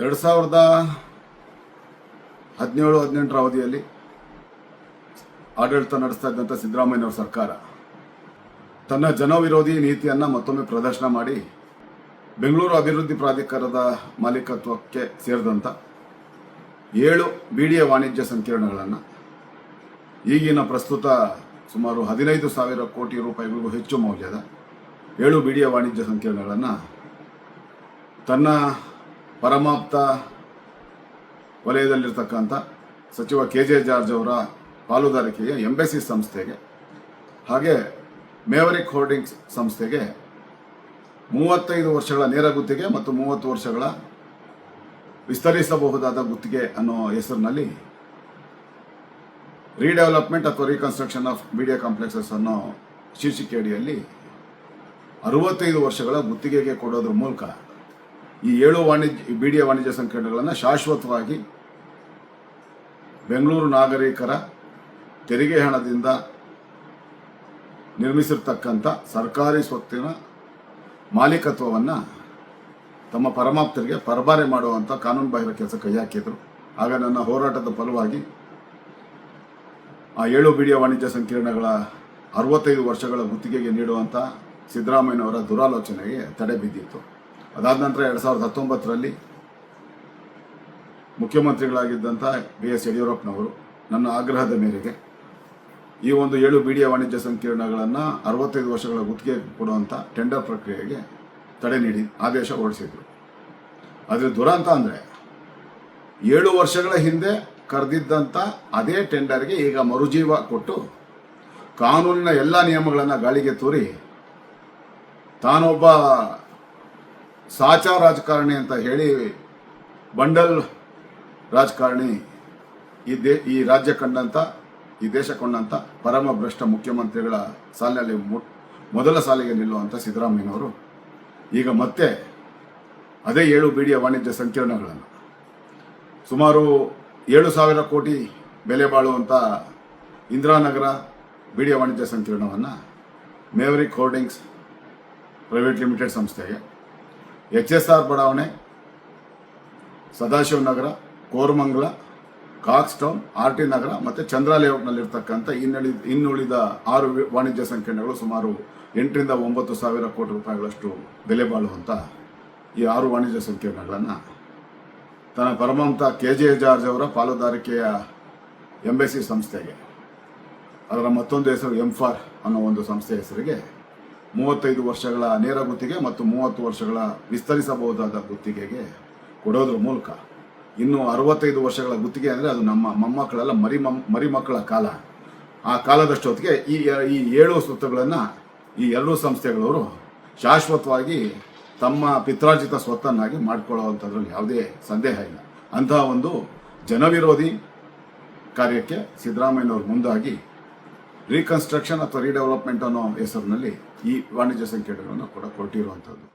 ಎರಡು ಸಾವಿರದ ಹದಿನೇಳು, ಹದಿನೆಂಟರ ಅವಧಿಯಲ್ಲಿ ಆಡಳಿತ ನಡೆಸ್ತಾ ಇದ್ದಂಥ ಸಿದ್ದರಾಮಯ್ಯನವರ ಸರ್ಕಾರ ತನ್ನ ಜನವಿರೋಧಿ ನೀತಿಯನ್ನು ಮತ್ತೊಮ್ಮೆ ಪ್ರದರ್ಶನ ಮಾಡಿ ಬೆಂಗಳೂರು ಅಭಿವೃದ್ಧಿ ಪ್ರಾಧಿಕಾರದ ಮಾಲೀಕತ್ವಕ್ಕೆ ಸೇರಿದಂಥ ಏಳು ಬಿಡಿಎ ವಾಣಿಜ್ಯ ಸಂಕೀರ್ಣಗಳನ್ನು ಈಗಿನ ಪ್ರಸ್ತುತ ಸುಮಾರು ಹದಿನೈದು ಸಾವಿರ ಕೋಟಿ ರೂಪಾಯಿಗಳಿಗೂ ಹೆಚ್ಚು ಮೌಲ್ಯದ ಏಳು ಬಿಡಿಎ ವಾಣಿಜ್ಯ ಸಂಕೀರ್ಣಗಳನ್ನು ತನ್ನ ಪರಮಾಪ್ತ ವಲಯದಲ್ಲಿರ್ತಕ್ಕಂಥ ಸಚಿವ ಕೆ ಜೆ ಜಾರ್ಜ್ ಅವರ ಪಾಲುದಾರಿಕೆಯ ಎಂಬೆಸಿ ಸಂಸ್ಥೆಗೆ, ಹಾಗೆ ಮೇವರಿಕ್ ಹೋರ್ಡಿಂಗ್ಸ್ ಸಂಸ್ಥೆಗೆ ಮೂವತ್ತೈದು ವರ್ಷಗಳ ನೇರ ಗುತ್ತಿಗೆ ಮತ್ತು ಮೂವತ್ತು ವರ್ಷಗಳ ವಿಸ್ತರಿಸಬಹುದಾದ ಗುತ್ತಿಗೆ ಅನ್ನೋ ಹೆಸರಿನಲ್ಲಿ ರೀಡೆವಲಪ್ಮೆಂಟ್ ಅಥವಾ ರೀಕನ್ಸ್ಟ್ರಕ್ಷನ್ ಆಫ್ ಮೀಡಿಯಾ ಕಾಂಪ್ಲೆಕ್ಸಸ್ ಅನ್ನೋ ಶೀರ್ಷಿಕೆ ಅಡಿಯಲ್ಲಿ ಅರವತ್ತೈದು ವರ್ಷಗಳ ಗುತ್ತಿಗೆಗೆ ಕೊಡೋದ್ರ ಮೂಲಕ ಈ ಏಳು ವಾಣಿಜ್ಯ ಬೀಡಿಯ ವಾಣಿಜ್ಯ ಸಂಕೀರ್ಣಗಳನ್ನು ಶಾಶ್ವತವಾಗಿ ಬೆಂಗಳೂರು ನಾಗರಿಕರ ತೆರಿಗೆ ಹಣದಿಂದ ನಿರ್ಮಿಸಿರ್ತಕ್ಕಂಥ ಸರ್ಕಾರಿ ಸ್ವತ್ತಿನ ಮಾಲೀಕತ್ವವನ್ನು ತಮ್ಮ ಪರಮಾಪ್ತರಿಗೆ ಪರಬಾರೆ ಮಾಡುವಂಥ ಕಾನೂನು ಬಾಹಿರ ಕೆಲಸ ಕೈ ಹಾಕಿದ್ರು. ಆಗ ನನ್ನ ಹೋರಾಟದ ಫಲವಾಗಿ ಆ ಏಳು ಬೀಡಿಯ ವಾಣಿಜ್ಯ ಸಂಕೀರ್ಣಗಳ ಅರವತ್ತೈದು ವರ್ಷಗಳ ಗುತ್ತಿಗೆಗೆ ನೀಡುವಂಥ ಸಿದ್ದರಾಮಯ್ಯನವರ ದುರಾಲೋಚನೆಗೆ ತಡೆ ಬಿದ್ದಿತ್ತು. ಅದಾದ ನಂತರ ಎರಡು ಸಾವಿರದ ಹತ್ತೊಂಬತ್ತರಲ್ಲಿ ಮುಖ್ಯಮಂತ್ರಿಗಳಾಗಿದ್ದಂಥ ಬಿ ಎಸ್ ಯಡಿಯೂರಪ್ಪನವರು ನನ್ನ ಆಗ್ರಹದ ಮೇರೆಗೆ ಈ ಒಂದು ಏಳು ಬಿಡಿಯ ವಾಣಿಜ್ಯ ಸಂಕೀರ್ಣಗಳನ್ನು ಅರವತ್ತೈದು ವರ್ಷಗಳ ಗುತ್ತಿಗೆ ಕೊಡುವಂಥ ಟೆಂಡರ್ ಪ್ರಕ್ರಿಯೆಗೆ ತಡೆ ನೀಡಿ ಆದೇಶ ಹೊರಡಿಸಿದ್ರು. ಆದರೆ ದುರಂತ ಅಂದರೆ ಏಳು ವರ್ಷಗಳ ಹಿಂದೆ ಕರೆದಿದ್ದಂಥ ಅದೇ ಟೆಂಡರ್ಗೆ ಈಗ ಮರುಜೀವ ಕೊಟ್ಟು ಕಾನೂನಿನ ಎಲ್ಲ ನಿಯಮಗಳನ್ನು ಗಾಳಿಗೆ ತೂರಿ ತಾನೊಬ್ಬ ಸಾಚಾ ರಾಜಕಾರಣಿ ಅಂತ ಹೇಳಿ ಬಂಡಲ್ ರಾಜಕಾರಣಿ ಈ ದೇ ಈ ರಾಜ್ಯ ಕಂಡಂಥ ಈ ದೇಶ ಕೊಂಡಂಥ ಪರಮ ಭ್ರಷ್ಟ ಮುಖ್ಯಮಂತ್ರಿಗಳ ಸಾಲಿನಲ್ಲಿ ಮೊದಲ ಸಾಲಿಗೆ ನಿಲ್ಲುವಂಥ ಸಿದ್ದರಾಮಯ್ಯನವರು. ಈಗ ಮತ್ತೆ ಅದೇ ಏಳು ಬಿಡಿಯ ವಾಣಿಜ್ಯ ಸಂಕೀರ್ಣಗಳನ್ನು. ಸುಮಾರು ಏಳು ಸಾವಿರ ಕೋಟಿ ಬೆಲೆ ಬಾಳುವಂಥ ಇಂದಿರಾನಗರ ಬಿಡಿಯ ವಾಣಿಜ್ಯ ಸಂಕೀರ್ಣವನ್ನು ಮೇವರಿಕ್ ಹೋರ್ಡಿಂಗ್ಸ್ ಪ್ರೈವೇಟ್ ಲಿಮಿಟೆಡ್ ಸಂಸ್ಥೆಗೆ ಎಚ್ ಎಸ್ ಆರ್ ಬಡಾವಣೆ Sadashivanagar Koramangala Cox town R T Nagar ಮತ್ತು ಚಂದ್ರ ಲೇಔಟ್ನಲ್ಲಿರ್ತಕ್ಕಂಥ ಇನ್ನುಳಿ, ಇನ್ನುಳಿದ ಆರು ವಾಣಿಜ್ಯ ಸಂಕೀರ್ಣಗಳು ಸುಮಾರು ಎಂಟರಿಂದ ಒಂಬತ್ತು ಸಾವಿರ ಕೋಟಿ ರೂಪಾಯಿಗಳಷ್ಟು ಬೆಲೆ ಬಾಳುವಂಥ ಈ ಆರು ವಾಣಿಜ್ಯ ಸಂಕೀರ್ಣಗಳನ್ನು ತನ್ನ ಪರಮಂತ ಕೆ ಜೆ ಜಾರ್ಜ್ ಅವರ ಪಾಲುದಾರಿಕೆಯ ಎಂಬೆಸಿ ಸಂಸ್ಥೆಗೆ, ಅದರ ಮತ್ತೊಂದು ಹೆಸರು ಎಂಫಾರ್ ಅನ್ನೋ ಒಂದು ಸಂಸ್ಥೆ ಹೆಸರಿಗೆ ಮೂವತ್ತೈದು ವರ್ಷಗಳ ನೇರ ಗುತ್ತಿಗೆ ಮತ್ತು ಮೂವತ್ತು ವರ್ಷಗಳ ವಿಸ್ತರಿಸಬಹುದಾದ ಗುತ್ತಿಗೆಗೆ ಕೊಡೋದ್ರ ಮೂಲಕ ಇನ್ನು ಅರವತ್ತೈದು ವರ್ಷಗಳ ಗುತ್ತಿಗೆ ಅಂದರೆ ಅದು ನಮ್ಮ ಮೊಮ್ಮಕ್ಕಳೆಲ್ಲ ಮರಿ ಮರಿ ಮಕ್ಕಳ ಕಾಲ. ಆ ಕಾಲದಷ್ಟೊತ್ತಿಗೆ ಈ ಈ ಏಳು ಸ್ವತ್ತುಗಳನ್ನು ಈ ಎರಡೂ ಸಂಸ್ಥೆಗಳವರು ಶಾಶ್ವತವಾಗಿ ತಮ್ಮ ಪಿತ್ರಾರ್ಜಿತ ಸ್ವತ್ತನ್ನಾಗಿ ಮಾಡಿಕೊಳ್ಳುವಂಥದ್ರಲ್ಲಿ ಯಾವುದೇ ಸಂದೇಹ ಇಲ್ಲ. ಅಂತಹ ಒಂದು ಜನವಿರೋಧಿ ಕಾರ್ಯಕ್ಕೆ ಸಿದ್ದರಾಮಯ್ಯನವರು ಮುಂದಾಗಿ ರೀಕನ್ಸ್ಟ್ರಕ್ಷನ್ ಅಥವಾ ರೀಡೆವಲಪ್ಮೆಂಟ್ ಅನ್ನೋ ಹೆಸರಿನಲ್ಲಿ ಈ ವಾಣಿಜ್ಯ ಸಂಕೇತಗಳನ್ನು ಕೂಡ ಕೊಟ್ಟಿರುವಂಥದ್ದು.